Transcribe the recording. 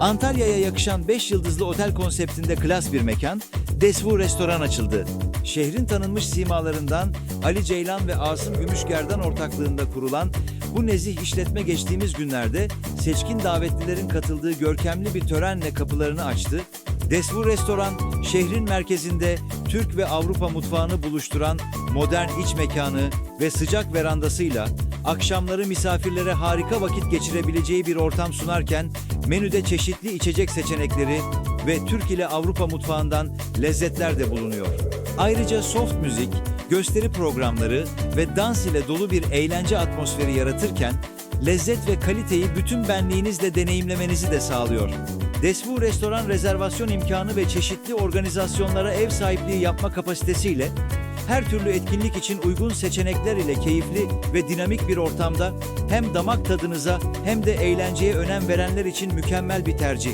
Antalya'ya yakışan 5 yıldızlı otel konseptinde klas bir mekan, Desvu Restoran açıldı. Şehrin tanınmış simalarından Ali Ceylan ve Asım Gümüşgerdan ortaklığında kurulan bu nezih işletme geçtiğimiz günlerde seçkin davetlilerin katıldığı görkemli bir törenle kapılarını açtı. Desvu Restoran, şehrin merkezinde Türk ve Avrupa mutfağını buluşturan modern iç mekanı ve sıcak verandasıyla akşamları misafirlere harika vakit geçirebileceği bir ortam sunarken menüde çeşitli içecek seçenekleri ve Türk ile Avrupa mutfağından lezzetler de bulunuyor. Ayrıca soft müzik, gösteri programları ve dans ile dolu bir eğlence atmosferi yaratırken lezzet ve kaliteyi bütün benliğinizle deneyimlemenizi de sağlıyor. Desvu Restoran rezervasyon imkanı ve çeşitli organizasyonlara ev sahipliği yapma kapasitesiyle her türlü etkinlik için uygun seçenekler ile keyifli ve dinamik bir ortamda hem damak tadınıza hem de eğlenceye önem verenler için mükemmel bir tercih.